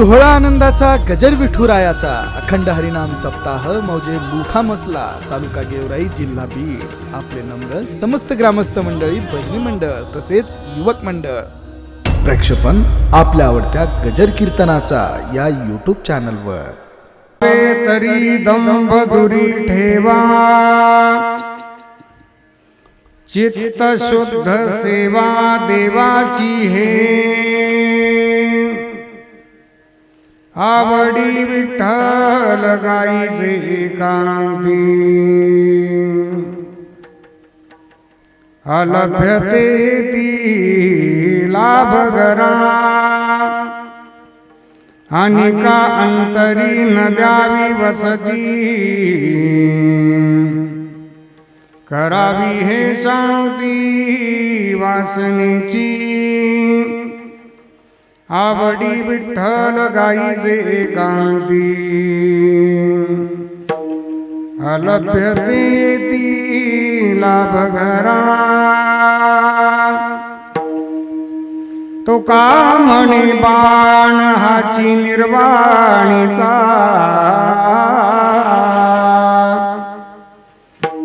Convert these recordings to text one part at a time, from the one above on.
सोहळा आनंदाचा गजर विठुरायाचा अखंड हरिनाम सप्ताह मौजे लुखा मसला. तालुका गेवराई जिल्हा बीड. आपले नम्र समस्त ग्रामस्थ मंडळी भजनी मंडळ तसेच युवक मंडळ. प्रेक्षपण आपल्या आवडत्या गजर कीर्तनाचा या युट्यूब चॅनलवर तरी दंभ दुरी ठेवा. चित्त शुद्ध सेवा देवाची हे. आवडी विठ्ठल गाईचे कांती. अलभ्यते ती लाभ गरा आणि का अंतरी न द्यावी वसती. करावी हे शांती वासनेची. आवडी विठ्ठल गाईचे एकांती अलभ्यते ती लाभ घरा. तो का म्हणे बाण हाची निर्वाणीचा.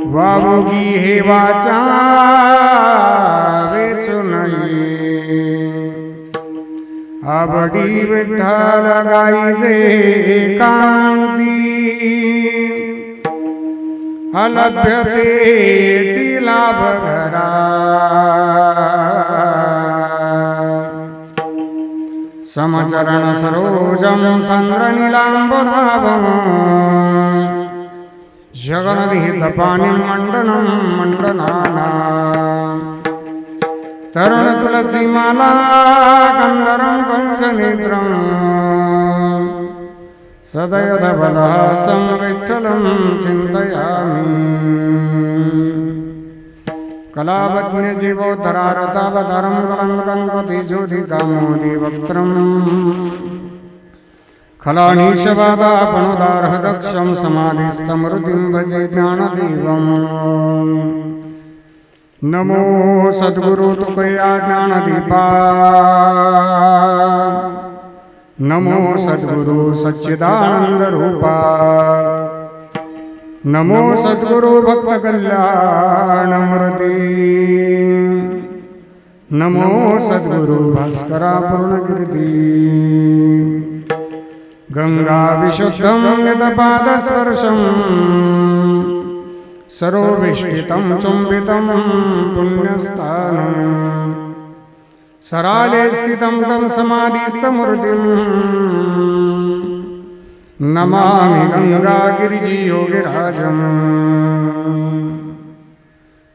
वावगी हे वाचा. आवडी विठ्ठल गाईचे कांती. अलभ्यते ती लाभ घरा समचरण सरोजं चन्द्रनीलाम्बुधावम् जगनविहितपाणिं मण्डनं मण्डनाना तरुणतुलसीमाला कन्दरं कञ्चनेत्रम् सदयधबलहासं विठ्ठलं चिन्तयामि कलावज्ञ जीवोद्धरारतावतारं कलङ्कं पतिज्योतिकामोदि वक्त्रम् खलानीशवादापणोदार्हदक्षं समाधिस्तमृतिं भजे ज्ञानदेवम् नमो सद्गुरु तुकया ज्ञानदीपा। नमो सद्गुरु सच्चिदानन्दरूपा नमो सद्गुरु भक्त नमो सद्गुरु भास्करा पूर्णकीर्ती। गंगा विशुद्धं सरोविष्टितं चुम्बितं पुण्यस्थानम् सराले स्थितं तं समाधिस्थमूर्तिम् नमामि गङ्गागिरिजियोगिराजम्।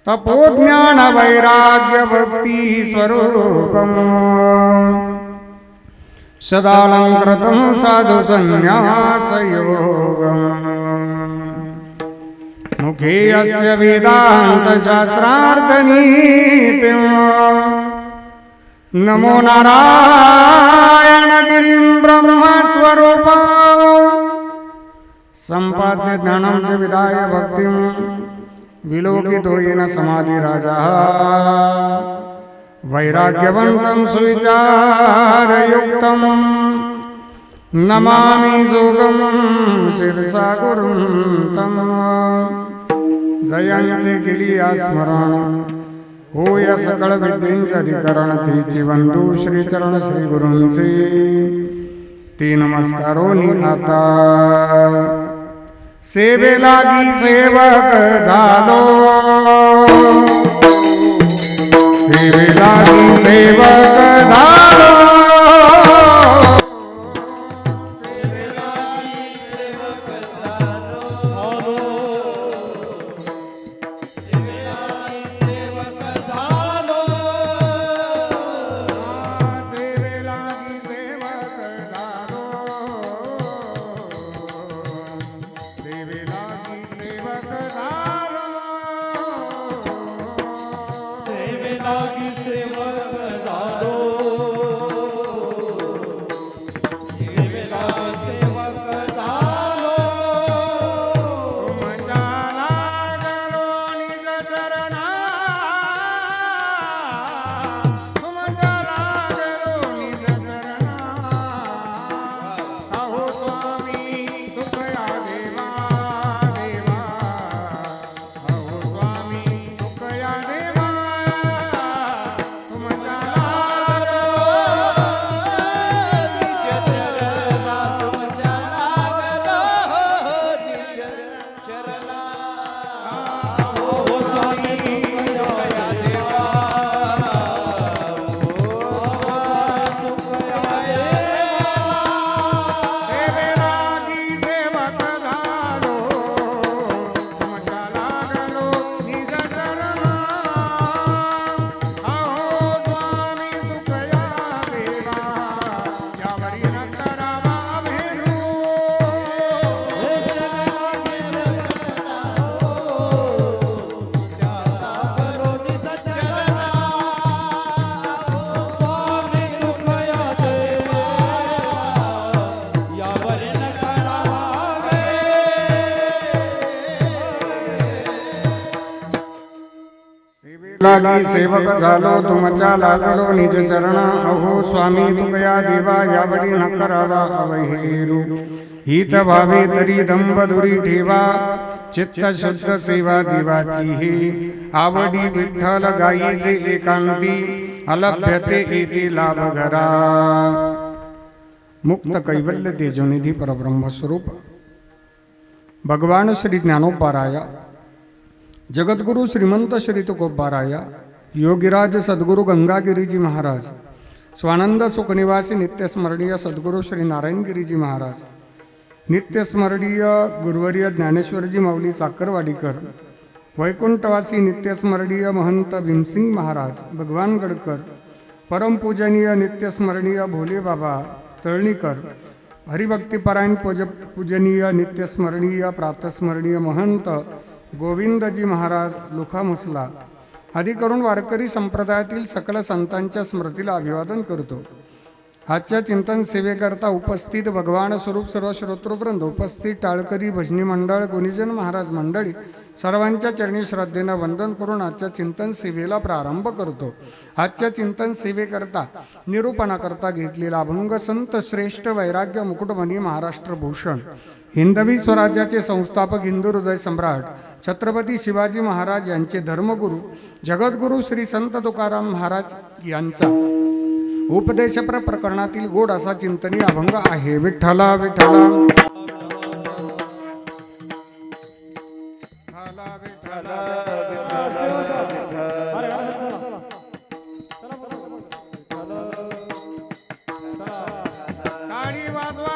तपोज्ञानवैराग्यभक्तिस्वरूपम्। सदालङ्कृतं साधुसन्न्यासयोगम्। मुखे वेदान्तशास्त्रार्थनीतिं वेदान्तशास्त्रार्थनीतिम्। नमो नारायणगिरिं ब्रह्मस्वरूपा सम्पाद्य ज्ञानं च विदाय भक्तिं। विलोकितो येन समाधिराजः। वैराग्यवन्तं सुविचारयुक्तं नमामि जोगं शिरसा गुरुं जयांचे केली स्मरण. होय सकळ विद्येंचे अधिकरण तीची बंधू श्रीचरण श्री गुरूंचे. ती नमस्कारोनी आता. सेवे लागी सेवक झालो. सेवे लागी सेवक झालो. लागी सेवक झालो तुमच्या लागलो निज चरण. अहो स्वामी तुकया देवा यावरी न करावा अवहेरू. हित भावे तरी दंबदुरी ठेवा. चित्त शुद्ध सेवा देवाची हे. आवडी विठ्ठल गायीचे एकांती. अलभ्यते येते लाभ घरा. मुक्त कैवल्य तेजोनिधी परब्रह्म स्वरूप भगवान श्री ज्ञानोपाराया. जगद्गुरु श्रीमंत श्री तुकोबाराया योगीराज सद्गुरु गंगागिरीजी महाराज स्वानंद सुखनिवासी नित्यस्मरणीय सद्गुरु श्री नारायणगिरीजी महाराज नित्यस्मरणीय गुरुवर्य ज्ञानेश्वरजी माऊली चाकरवाडीकर वैकुंठवासी नित्यस्मरणीय महंत भीमसिंग महाराज भगवान गडकर परमपूजनीय नित्यस्मरणीय भोलेबाबा तळणीकर हरिभक्तिपरायण पूज पूजनीय नित्यस्मरणीय प्रातस्मरणीय महंत गोविंदजी महाराज लुखामुसला आदी करून वारकरी संप्रदायातील सकल संतांच्या स्मृतीला अभिवादन करतो. आजच्या चिंतन सेवेकरता उपस्थित भगवान स्वरूप सर्व श्रोतृवृंद उपस्थित टाळकरी भजनी मंडळ गुणीजन महाराज मंडळी सर्वांच्या चरणी श्रद्धेनं वंदन करून आजच्या चिंतन सेवेला प्रारंभ करतो. आजच्या चिंतन सेवेकरता निरूपणाकरता घेतलेला अभंग संत श्रेष्ठ वैराग्य मुकुटमणी महाराष्ट्र भूषण. हिंदवी स्वराज्याचे संस्थापक हिंदू हृदय सम्राट छत्रपती शिवाजी महाराज यांचे धर्मगुरू जगद्गुरू श्री संत तुकाराम महाराज यांचा. उपदेशप्र प्रकरणातील गोड असा चिंतनी अभंग आहे. विठ्ठला विठ्ठला. टाळी वाजवा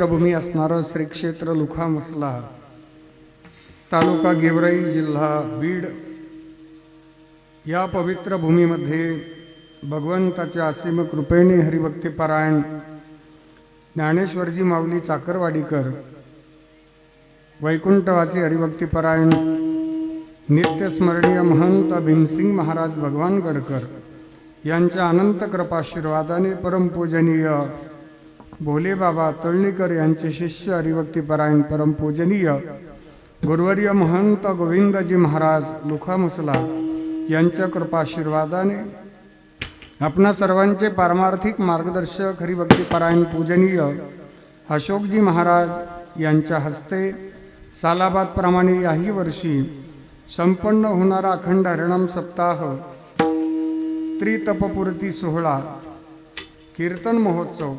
पवित्रभूमी असणारं श्री क्षेत्र लुखामसला. तालुका गेवराई जिल्हा बीड. या पवित्र भूमीमध्ये भगवंताच्या असीम कृपेने हरिभक्तीपरायण ज्ञानेश्वरजी माऊली चाकरवाडीकर वैकुंठवासी हरिभक्तीपरायण नित्यस्मरणीय महंत भीमसिंग महाराज भगवान गडकर यांच्या अनंत कृपाशीर्वादाने परमपूजनीय भोले बाबा तळणीकर यांचे शिष्य हरिभक्तीपरायण परमपूजनीय गुरुवर्य महंत गोविंदजी महाराज लुखामुसला यांच्या कृपाशीर्वादाने आपणा सर्वांचे पारमार्थिक मार्गदर्शक हरिभक्तीपरायण पूजनीय अशोकजी महाराज यांच्या हस्ते सालाबादप्रमाणे याही वर्षी संपन्न होणारा अखंड हरिणाम सप्ताह त्रितपपूर्ती सोहळा कीर्तन महोत्सव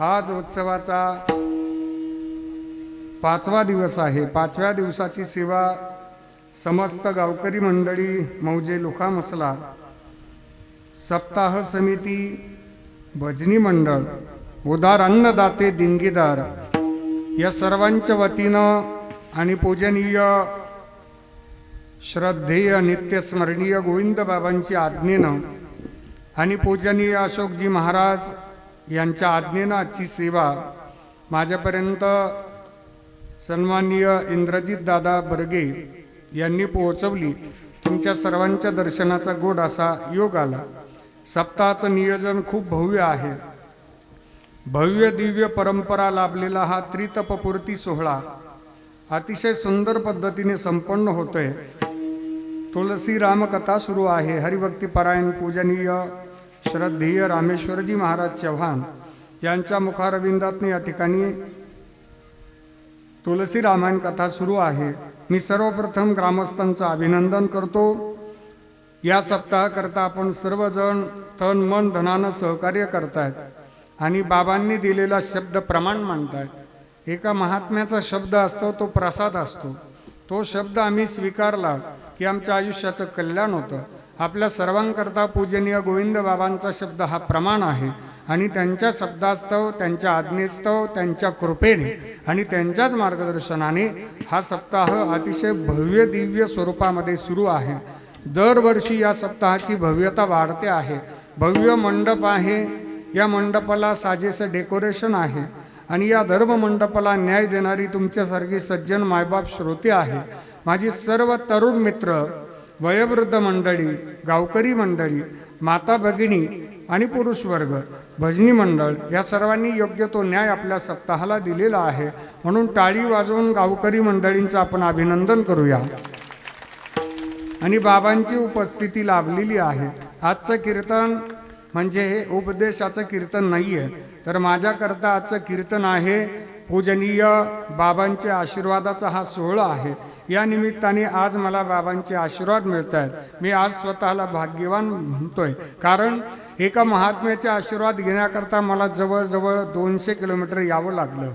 आज उत्सवाचा पाचवा दिवस आहे. पाचव्या दिवसाची सेवा समस्त गावकरी मंडळी मौजे लोकामसला सप्ताह समिती भजनी मंडळ उदार अन्नदाते दिनगीदार या सर्वांच्या वतीनं आणि पूजनीय श्रद्धेय नित्यस्मरणीय गोविंद बाबांची आज्ञेनं आणि पूजनीय अशोकजी महाराज यांच्या आज्ञेनं आजची सेवा माझ्यापर्यंत सन्माननीय इंद्रजित दादा बर्गे यांनी पोहोचवली. तुमच्या सर्वांच्या दर्शनाचा गोड असा योग आला. सप्ताहाचं नियोजन खूप भव्य आहे. भव्य दिव्य परंपरा लाभलेला हा त्रितपपूर्ती सोहळा अतिशय सुंदर पद्धतीने संपन्न होतोय. तुलसी रामकथा सुरू आहे. हरिभक्ती परायण पूजनीय श्रद्धेय रामेश्वरजी महाराज चव्हाण यांच्या मुखारविंदातनं या ठिकाणी तुलसी रामायण कथा सुरू आहे. मी सर्वप्रथम ग्रामस्थांचं अभिनंदन करतो. या सप्ताहाकरता आपण सर्वजण तन मन धनानं सहकार्य करतायत आणि बाबांनी दिलेला शब्द प्रमाण मांडतायत. एका महात्म्याचा शब्द असतो तो प्रसाद असतो. तो शब्द आम्ही स्वीकारला की आमच्या आयुष्याचं कल्याण होतं. आपल्या सर्वांकरता पूजनीय गोविंद बाबांचा शब्द हा प्रमाण आहे. आणि त्यांच्या शब्दास्तव त्यांच्या आज्ञेस्तव त्यांच्या कृपेने आणि त्यांच्याच मार्गदर्शनाने हा सप्ताह अतिशय भव्य दिव्य स्वरूपामध्ये सुरू आहे. दरवर्षी या सप्ताहाची भव्यता वाढते आहे. भव्य मंडप आहे. या मंडपाला साजेसं डेकोरेशन आहे. आणि या धर्म मंडपाला न्याय देणारी तुमच्यासारखी सज्जन मायबाप श्रोते आहे. माझी सर्व तरुण मित्र वयोवृद्ध मंडळी गावकरी मंडळी माता भगिनी आणि पुरुष वर्ग भजनी मंडळ या सर्वांनी योग्य तो न्याय आपल्या सप्ताहाला दिलेला आहे. म्हणून टाळी वाजवून गावकरी मंडळींचं आपण अभिनंदन करूया. आणि बाबांची उपस्थिती लाभलेली आहे. आजचं कीर्तन म्हणजे हे उपदेशाचं कीर्तन नाही आहे तर माझ्याकरता आजचं कीर्तन आहे. पूजनीय बाबांच्या आशीर्वादाचा हा सोहळा आहे. या निमित्ताने आज मला बाबांचे आशीर्वाद मिळत आहेत मी आज स्वतःला भाग्यवान म्हणतोय. कारण एका महात्म्याचे आशीर्वाद घेण्याकरता मला जवळजवळ दोनशे किलोमीटर यावं लागलं.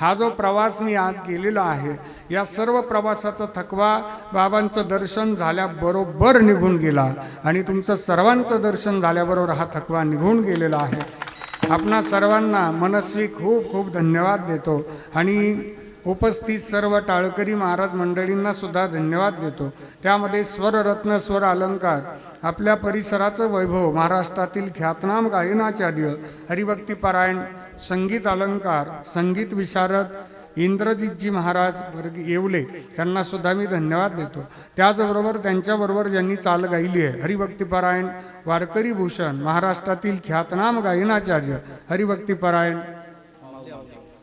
हा जो प्रवास मी आज केलेला आहे या सर्व प्रवासाचा थकवा बाबांचं दर्शन झाल्याबरोबर निघून गेला आणि तुमचं सर्वांचं दर्शन झाल्याबरोबर हा थकवा निघून गेलेला आहे. आपणा सर्वांना मनस्वी खूप खूप धन्यवाद देतो आणि उपस्थित सर्व टाळकरी महाराज मंडळींना सुद्धा धन्यवाद देतो. त्यामध्ये स्वररत्न स्वर अलंकार आपल्या परिसराचं वैभव महाराष्ट्रातील ख्यातनाम गायनाचार्य हरिभक्तीपरायण संगीत अलंकार संगीत विशारद इंद्रजितजी महाराज येवले त्यांना सुद्धा मी धन्यवाद देतो. त्याचबरोबर त्यांच्याबरोबर ज्यांनी चाल गायली आहे हरिभक्तीपरायण वारकरी भूषण महाराष्ट्रातील ख्यातनाम गायनाचार्य हरिभक्तीपरायण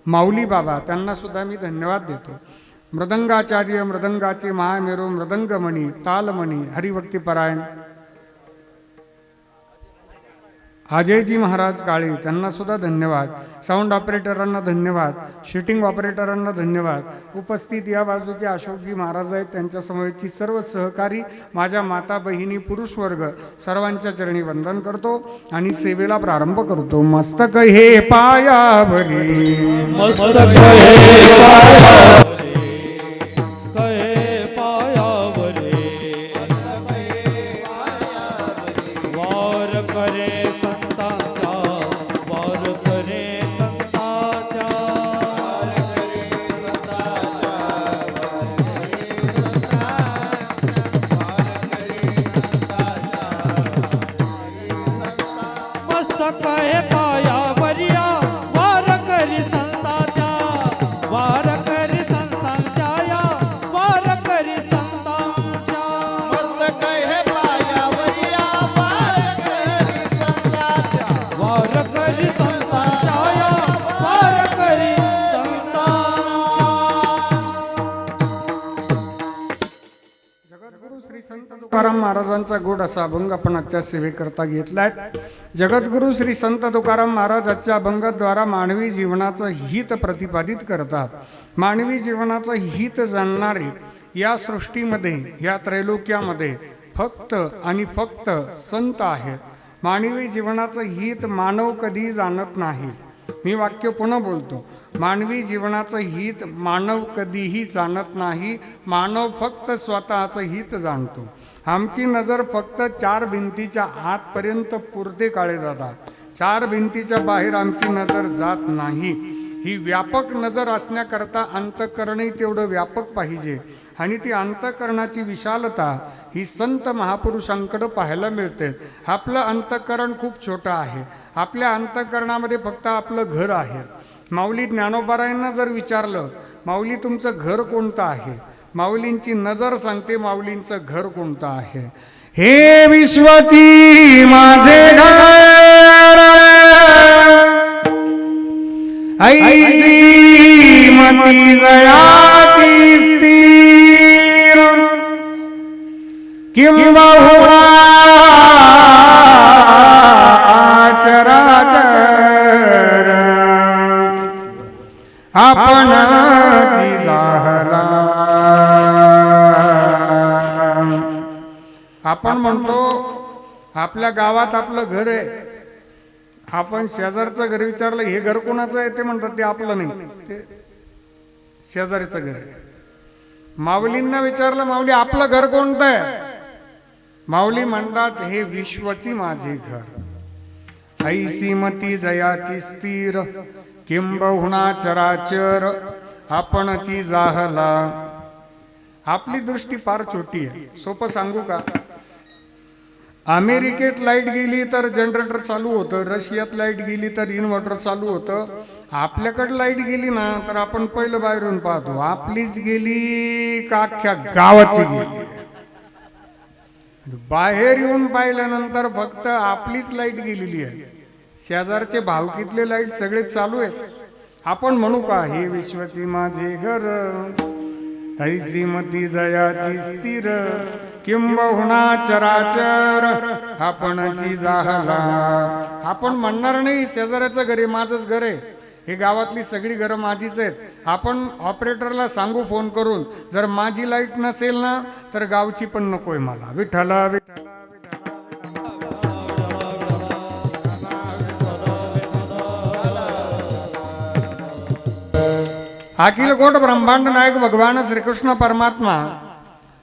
माऊली बाबा त्यांना सुद्धा मी धन्यवाद देतो. मृदंगाचार्य मृदंगाचे महामेरू मृदंगमणी तालमणी हरिभक्तीपरायण अजयजी महाराज काळे त्यांना सुद्धा धन्यवाद. साऊंड ऑपरेटरांना धन्यवाद. शूटिंग ऑपरेटरांना धन्यवाद. उपस्थित या बाजूचे अशोकजी महाराज आहेत त्यांच्यासमवेतची सर्व सहकारी माझ्या माता बहिणी पुरुष वर्ग सर्वांच्या चरणी वंदन करतो आणि सेवेला प्रारंभ करतो. मस्तक हे पायावरी मस्तक हे पाया असा अभंग आपण आजच्या सेवेकरता घेतलाय. जगद्गुरु श्री संत तुकाराम महाराज आजच्या अभंगाद्वारा मानवी जीवनाचं हित प्रतिपादित करतात. मानवी जीवनाचं हित जाणणारे या सृष्टीमध्ये या त्रैलोक्यामध्ये फक्त आणि फक्त संत आहेत. मानवी जीवनाचं हित मानव कधी जाणत नाही. मी वाक्य पुन्हा बोलतो. मानवी जीवनाचं हित मानव कधीही जाणत नाही. मानव फक्त स्वतःचं हित जाणतो. आमची नजर फक्त चार भिंतीच्या आतपर्यंत पुरते काळे जातात चार भिंतीच्या बाहेर आमची नजर जात नाही. ही व्यापक नजर असण्याकरता अंतकरणही तेवढं व्यापक पाहिजे. आणि ती अंतकरणाची विशालता ही संत महापुरुषांकडं पाहायला मिळते. आपलं अंतकरण खूप छोटं आहे. आपल्या अंतकरणामध्ये फक्त आपलं घर आहे. माऊली ज्ञानोबारायांना जर विचारलं माऊली तुमचं घर कोणतं आहे? माऊलींची नजर सांगते माऊलींचं घर कोणतं आहे? हे विश्वाची माझे घर. ऐची मती जयाती स्थिर. किंबहुना आपल्या गावात आपलं घर आहे. आपण शेजारचं घर विचारलं हे घर कोणाचं आहे? ते म्हणतात ते आपलं नाही. ते शेजारीचं घर आहे. माऊलींना विचारलं माऊली आपलं घर कोणतं आहे? माऊली म्हणतात हे विश्वची माझे घर. ऐसी मती जयाची स्थिर किंबहुना चराचर आपणची जाहला. आपली दृष्टी फार छोटी आहे. सोपं सांगू का? अमेरिकेत लाइट गेली तर जनरेटर चालू होतं रशियात लाइट गेली तर इन्व्हर्टर चालू होतं. आपल्याकडे लाइट गेली ना तर आपण पहिलं बाहेरून पाहतो. आपलीच गेली का अख्ख्या गावाची गेली? बाहेर येऊन पाहिल्यानंतर फक्त आपलीच लाइट गेलेली आहे. शेजारचे भावकीतले लाइट सगळे चालू आहेत. आपण म्हणू का हे विश्वाची माझे घर ऐसी जयाची स्थिर किंबहुना चराचर आपणची जाहला. आपण म्हणणार नाही शेजाऱ्याचं घर आहे माझंच घर आहे. हे गावातली सगळी घरं माझीच आहेत. आपण ऑपरेटरला सांगू फोन करून जर माझी लाइट नसेल ना तर गावची पण नकोय मला. विठ्ठला विठ्ठला. अखिलकोट ब्रह्मांड नायक भगवान श्रीकृष्ण परमात्मा.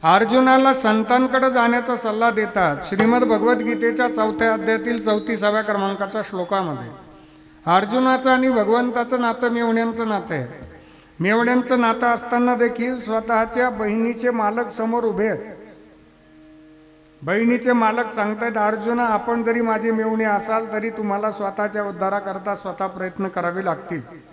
अर्जुनाला संतांकडे जाण्याचा सल्ला देतात श्रीमद भगवद्गीतेच्या चौथ्या अध्यायातील चौतीसाव्या क्रमांकाच्या श्लोकामध्ये. अर्जुनाचं आणि भगवंताचं नातं मेवण्यांचं नातं आहे. मेवण्यांचं नातं असताना देखील स्वतःच्या बहिणीचे मालक समोर उभे आहेत. बहिणीचे मालक सांगतायत अर्जुना आपण जरी माझे मेवणे असाल तरी तुम्हाला स्वतःच्या उद्धाराकरता स्वतः प्रयत्न करावे लागतील.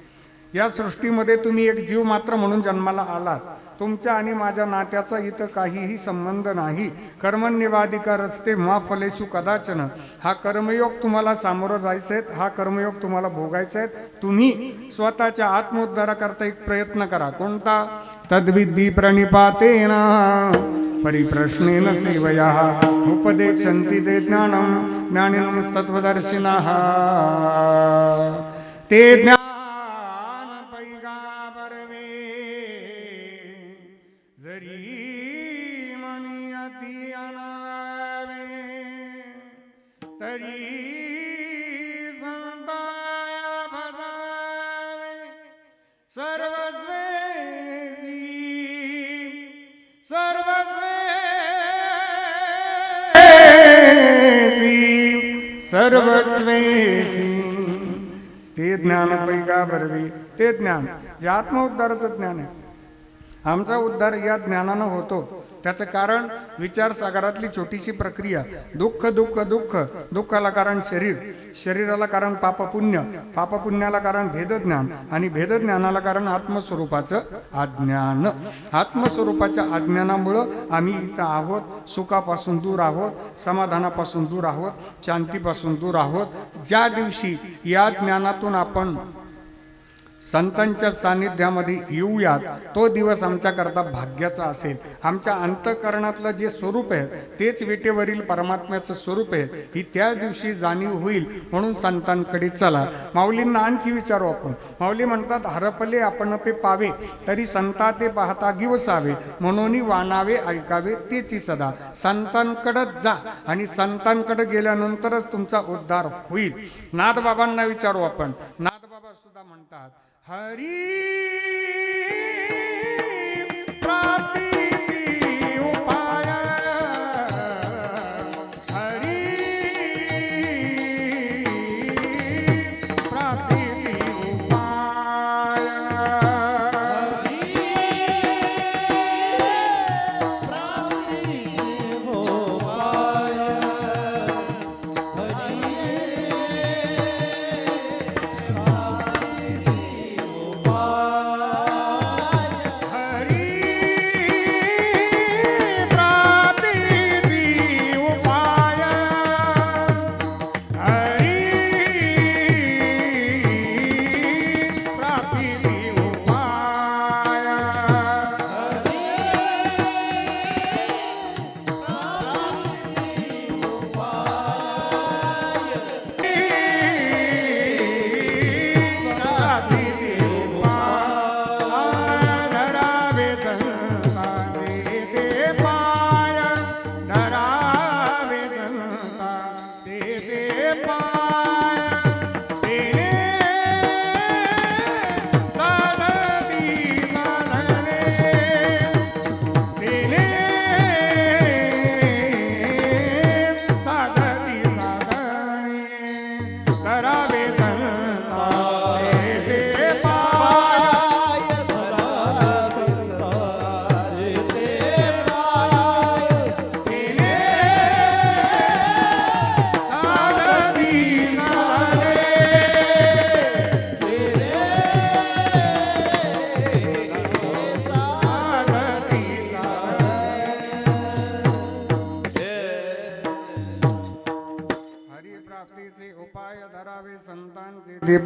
या सृष्टीमध्ये तुम्ही एक जीव मात्र म्हणून जन्माला आलात. तुमच्या आणि माझ्या नात्याचा इथं काहीही संबंध नाही. कर्मण्यवाधिका असते मा फलेसु कदाचन. हा कर्मयोग तुम्हाला सामोरं जायचे हा कर्मयोग तुम्हाला भोगायचा आहेत तुम्ही स्वतःच्या आत्मोद्धाराकरता एक प्रयत्न करा. कोणता? तद्विद्धी प्रणिपातेन परिप्रश्नेन सेवया उपदेशन्ति ते ज्ञानं ज्ञानिनं तत्वदर्शिना ते ज्ञान सर्वस्वेसी ते ज्ञान पैका भरवी ते ज्ञान जे आत्मउद्धाराचं ज्ञान आहे. आमचा उद्धार या ज्ञानानं होतो. त्याचं कारण विचारसागरातली छोटीशी प्रक्रिया दुःख दुःख दुःख दुःखाला कारण शरीर शरीराला कारण पापपुण्य पापपुण्याला कारण भेदज्ञान आणि भेदज्ञानाला कारण आत्मस्वरूपाचं अज्ञान. आत्मस्वरूपाच्या अज्ञानामुळं आम्ही इथं आहोत सुखापासून दूर आहोत समाधानापासून दूर आहोत शांतीपासून दूर आहोत. ज्या दिवशी या ज्ञानातून आपण संतांच्या सान्निध्यामध्ये येऊयात. तो दिवस आमच्याकरता भाग्याचा असेल. आमच्या अंतकरणातलं जे स्वरूप आहे तेच विटेवरील परमात्म्याचं स्वरूप आहे. ही त्या दिवशी जाणीव होईल म्हणून संतांकडे चला. माऊलींना आणखी विचारू आपण. माऊली म्हणतात हरपले आपण पे पावे तरी संता ते पाहता गिवसावे. म्हणून वाणावे ऐकावे तेची सदा. संतांकडं जा आणि संतांकडे गेल्यानंतरच तुमचा उद्धार होईल. नाथबाबांना विचारू आपण. नाथबाबा सुद्धा म्हणतात Hari.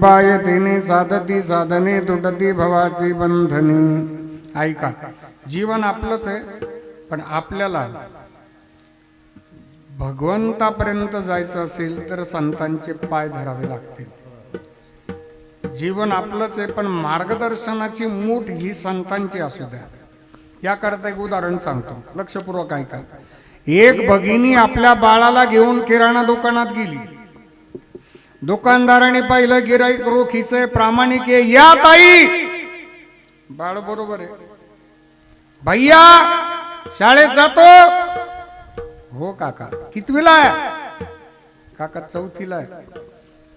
उपाय पाय तिने साधती साधने तुटती भवाची बंधनी. ऐका जीवन आपलंच आहे पण आपल्याला भगवंतापर्यंत जायचं असेल तर संतांचे पाय धरावे लागतील. जीवन आपलंच आहे पण मार्गदर्शनाची मूठ ही संतांची असू द्या. याकरता एक उदाहरण सांगतो लक्षपूर्वक ऐका. एक भगिनी आपल्या बाळाला घेऊन किराणा दुकानात गेली. दुकानदाराने पाहिलं गिराईक रोखीचे प्रामाणिक आहे. या ताई! बाळ बरोबर आहे. भैया शाळेत जातो. हो काका. कितवीला आहे? काका चौथीला आहे.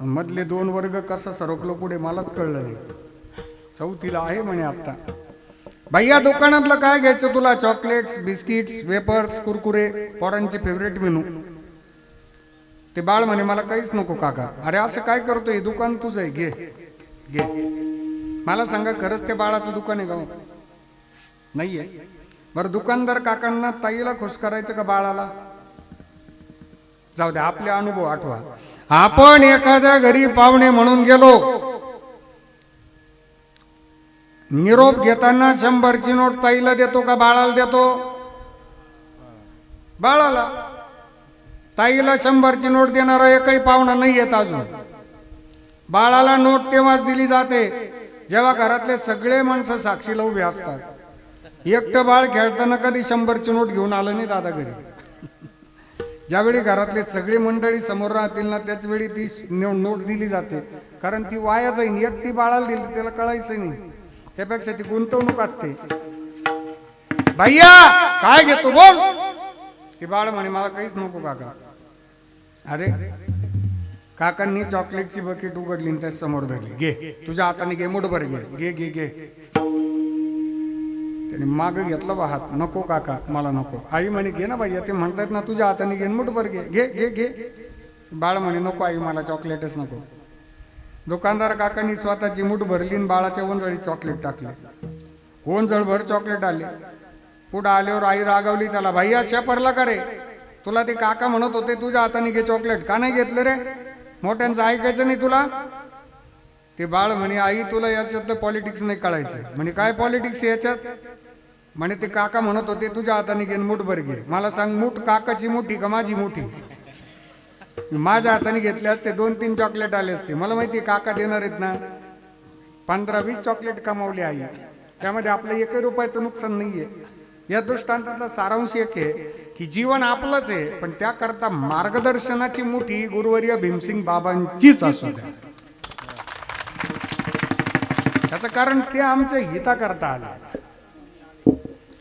मधले दोन वर्ग कसं सरकलो पुढे मलाच कळलं नाही. चौथीला आहे म्हणे आता भैया दुकानातलं काय घ्यायचं तुला? चॉकलेट्स बिस्किट्स वेपर्स कुरकुरे पोरांचे फेवरेट मेनू ते बाळ म्हणे मला काहीच नको काका. अरे असं काय करतोय? हे दुकान तुझं आहे. घे. घे. मला सांगा खरंच ते बाळाचं दुकान आहे का हो? नाहीये. बरं दुकानदार काकांना ताईला खुश करायचं का बाळाला? जाऊ द्या आपले अनुभव आठवा. आपण एखाद्या घरी पाहुणे म्हणून गेलो. निरोप घेताना शंभरची नोट ताईला देतो का बाळाला देतो? बाळाला? ताईला शंभरची नोट देणारा एकही पाहुणा नाही येत अजून. बाळाला नोट तेव्हाच दिली जाते जेव्हा घरातले सगळे माणसं साक्षीला उभे असतात. एकटं बाळ खेळताना कधी शंभरची नोट घेऊन आलं नाही दादा घरी. ज्यावेळी घरातले सगळी मंडळी समोर राहतील ना त्याचवेळी ती नोट दिली जाते. कारण ती वाया जाईन एकटी बाळाला दिली त्याला कळायचं नाही. त्यापेक्षा ती गुंतवणूक असते. भैया काय घेतो बोल? ती बाळ म्हणे मला काहीच नको काका. अरे काकांनी चॉकलेटची बकेट उघडली आणि त्या समोर धरली. घे. तुझ्या हाताने घे मुठभर घे. घे घे घे. त्याने माग घेतलं बा हात. नको काका मला नको. आई म्हणे घे ना भैया ते म्हणतात ना तुझ्या हाताने घे मुठभर घे. घे घे घे. बाळ म्हणे नको आई मला चॉकलेटच नको. दुकानदार काकांनी स्वतःची मूठ भरली आणि बाळाच्या ओंजळी चॉकलेट टाकले. ओंजळभर चॉकलेट आले. पुढं आल्यावर आई रागवली त्याला भैया शेपरला का रे? तुला ते काका म्हणत होते तुझ्या हाताने घे चॉकलेट का नाही घेतलं रे? मोठ्यांचं ऐकायचं नाही तुला? ते बाळ म्हणे आई तुला याच्यात पॉलिटिक्स नाही कळायचं. म्हणे काय पॉलिटिक्स याच्यात? म्हणे ते काका म्हणत होते तुझ्या हाताने घे मुठभर घे. मला सांग मूठ काकाची मोठी का माझी मोठी? माझ्या हाताने घेतले असते दोन तीन चॉकलेट आले असते. मला माहिती आहे काका देणार आहेत ना? पंधरा वीस चॉकलेट कमावली आई. त्यामध्ये आपलं एकही रुपयाचं नुकसान नाहीये. या दृष्टांताचा सारांश एक आहे की जीवन आपलंच आहे पण त्याकरता मार्गदर्शनाची मोठी गुरुवर्य भीमसिंग बाबांचीच असू द्या. त्याचं कारण ते आमच्या हिताकरता आले.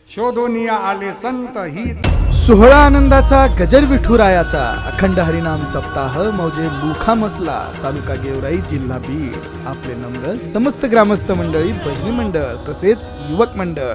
शोधोनिया आले संत हित. सोहळा आनंदाचा गजर विठुरायाचा अखंड हरिनाम सप्ताह मौजे लुखा मसला तालुका गेवराई जिल्हा बीड. आपले नम्र समस्त ग्रामस्थ मंडळी बहिणी मंडळ तसेच युवक मंडळ.